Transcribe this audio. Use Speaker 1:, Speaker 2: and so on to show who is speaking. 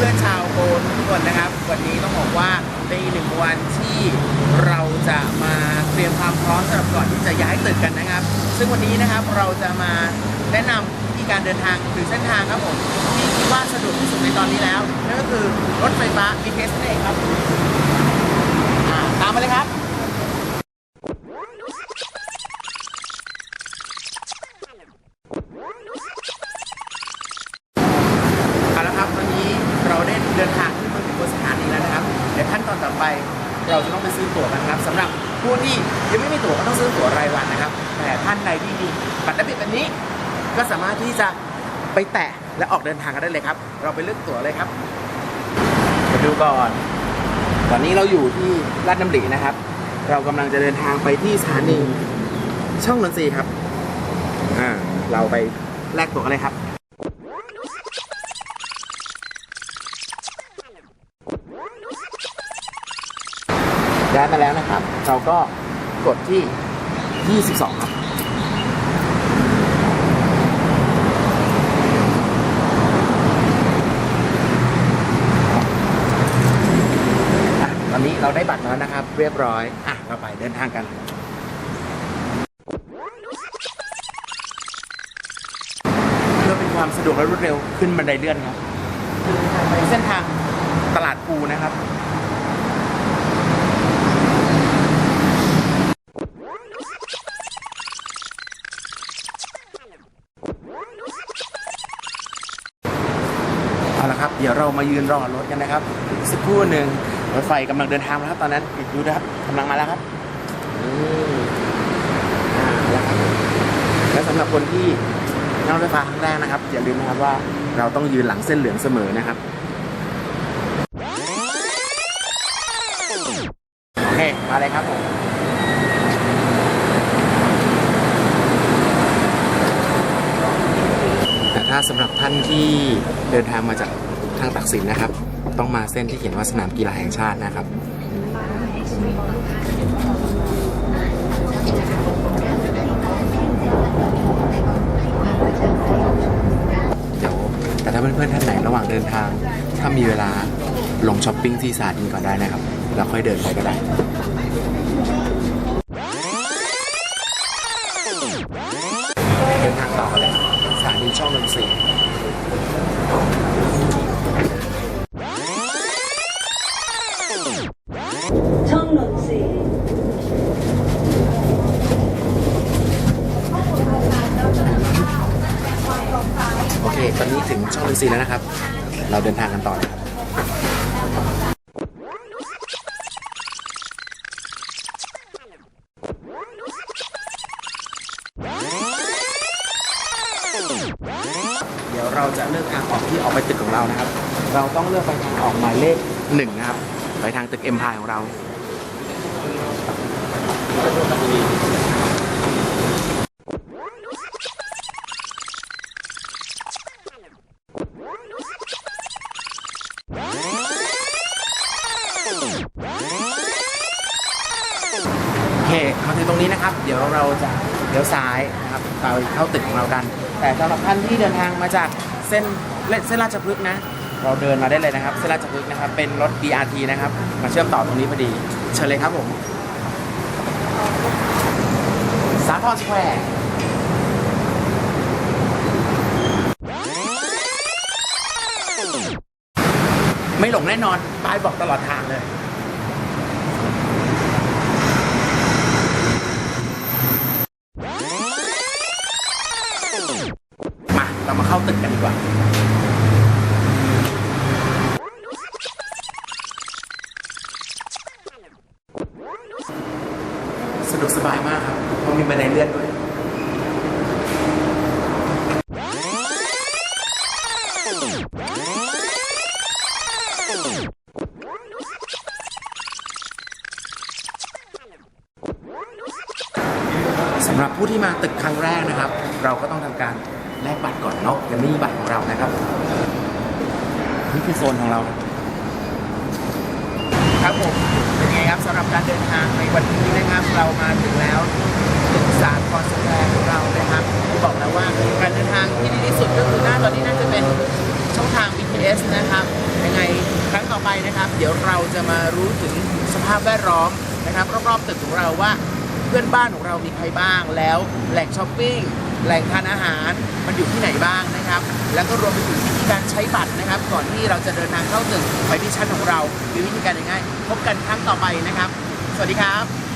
Speaker 1: พื่อนๆชาวโกนทุกคนนะครับ วันนี้ต้องบอกว่าเป็นอีกหนึ่งวันที่เราจะมาเตรียมความพร้อมสำหรับก่อนที่จะย้ายตึกกันนะครับ ซึ่งวันนี้นะครับเราจะมาแนะนำวิธีการเดินทางหรือเส้นทางครับผมที่คิดว่าสะดวกที่สุดในตอนนี้แล้วนั่นก็คือรถไฟฟ้า BTS นั่นเองครับตามมาเลยครับ เดินทางขึ้นมาถึงบนสถานีแล้วนะครับเดี๋ยวขั้นตอนต่อไปเราจะต้องไปซื้อตั๋วกันครับสำหรับผู้ที่ยังไม่มีตั๋วก็ต้องซื้อตั๋วรายวันนะครับแต่ท่านใดที่มีบัตรเดบิตแบบนี้ ก็สามารถที่จะไปแตะและออกเดินทางกันได้เลยครับ เราไปเลือกตั๋วเลยครับมาดูก่อนตอนนี้เราอยู่ที่ลาดน้ำดีนะครับ เรากำลังจะเดินทางไปที่สถานีช่องนนทรีครับอ่าเราไปแลกตั๋วกันเลยครับ ได้มาแล้วนะครับ เราก็กดที่ 22 ครับอะตอนนี้เราได้บัตรแล้วนะครับ เรียบร้อย อะ เราไปเดินทางกัน เพื่อเป็นความสะดวกและรวดเร็วขึ้นบันไดเลื่อนครับไปเส้นทางตลาดปูนะครับ เอาละครับ เดี๋ยวเรามายืนรอรถกันนะครับสักครู่หนึ่งรถไฟกำลังเดินทางแล้วครับตอนนั้นดูนะครับกำลังมาแล้วครับแล้วครับและสำหรับคนที่นั่งรถไฟฟ้าครั้งแรกนะครับ อย่าลืมนะครับว่าเราต้องยืนหลังเส้นเหลืองเสมอนะครับโอเคมาเลยครับผมแต่ถ้าสำหรับท่านที่เดินทางมาจาก ทางตักสินนะครับ ต้องมาเส้นที่เขียนว่าสนามกีฬาแห่งชาตินะครับเดี๋ยวแต่ถ้าเพื่อนๆท่านไหนระหว่างเดินทาง ถ้ามีเวลาลงช้อปปิ้งที่สถานีก่อนได้นะครับแล้วค่อยเดินไปก็ได้เดินทางต่อกันเลยสถานีช่องนนทรี
Speaker 2: ช่องนนทรี
Speaker 1: โอเค ตอนนี้ถึงช่องนนทรีแล้วนะครับ เราเดินทางกันต่อเลยครับเดี๋ยวเราจะเลือกทางออกที่ออกไปตึกของเรานะครับ เราต้องเลือกไปทางออกหมายเลขหนึ่งนะครับ ไปทางตึกเอ็มพายของเรา โอเค มาถึงตรงนี้นะครับ เดี๋ยวเราจะเลี้ยวซ้ายนะครับไปเข้าตึกของเรากัน แต่สำหรับท่านที่เดินทางมาจากเส้นเส้นราชพฤกษ์นะ เราเดินมาได้เลยนะครับเส้นราชพฤกษ์นะครับ เป็นรถ BRT นะครับ มาเชื่อมต่อตรงนี้พอดี เชิญเลยครับผมสาทรสแควร์ไม่หลงแน่นอนป้ายบอกตลอดทางเลย หรับผู้ที่มาตึกครั้งแรกนะครับ เราก็ต้องทำการแลกบัตรก่อนเนาะยังไม่มีบัตรของเรานะครับนี่คือโซนของเรา ครับผมเป็นไงครับสำหรับการเดินทางในวันนี้นะครับ เรามาถึงแล้วตึกสาทรสแควร์ของเรานะครับบอกแล้วว่าการเดินทางที่ดีที่สุดก็คือหน้าตอนนี้น่าจะเป็นชช่องทาง BTS นะครับยังไงครั้งต่อไปนะครับ เดี๋ยวเราจะมารู้ถึงสภาพแวดล้อมนะครับรอบๆตึกของเราว่า เพื่อนบ้านของเรามีใครบ้าง แล้วแหล่งช้อปปิ้งแหล่งทานอาหารมันอยู่ที่ไหนบ้างนะครับ แล้วก็รวมไปถึงวิธีการใช้บัตรนะครับ ก่อนที่เราจะเดินทางเข้าตึกไปที่ชั้นของเรามีวิธีการยังไงพบกันครั้งต่อไปนะครับ สวัสดีครับ